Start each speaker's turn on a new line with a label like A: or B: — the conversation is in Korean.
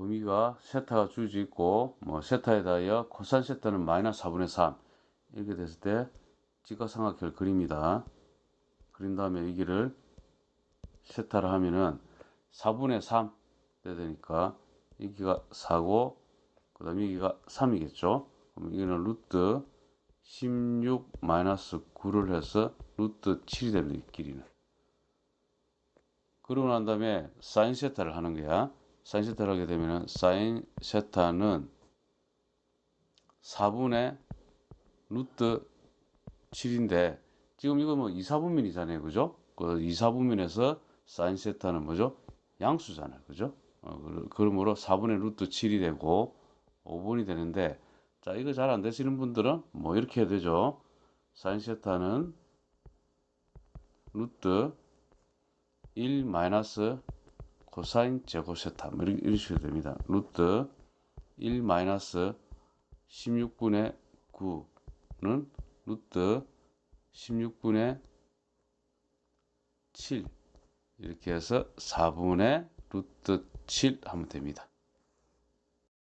A: 범위가 세타가 주어져 있고 뭐 세타에 대하여 코사인 세타는 마이너스 4분의 3 이렇게 됐을 때 직각삼각형을 그립니다. 그린 다음에 여기를 세타를 하면은 4분의 3 돼야 되니까 여기가 4고 그 다음에 여기가 3이겠죠. 그럼 이거는 루트 16 마이너스 9를 해서 루트 7이 됩니다. 이 길이는. 그러고 난 다음에 사인 세타를 하는 거야. 사인 세타를 하게 되면 사인 세타는 4분의 루트 7인데 지금 이거 뭐 2, 4분면이잖아요. 그죠? 그 2, 4분면에서 사인 세타는 뭐죠? 양수잖아요. 그죠? 어, 그- 그러므로 4분의 루트 7이 되고 5분이 되는데 자 이거 잘 안 되시는 분들은 뭐 이렇게 해야 되죠. 사인 세타는 루트 1 마이너스 코사인 제곱 세타 뭐 이렇게 이러셔도 됩니다. 루트 1 마이너스 16분의 9는 루트 16분의 7 이렇게 해서 4분의 루트 7 하면 됩니다.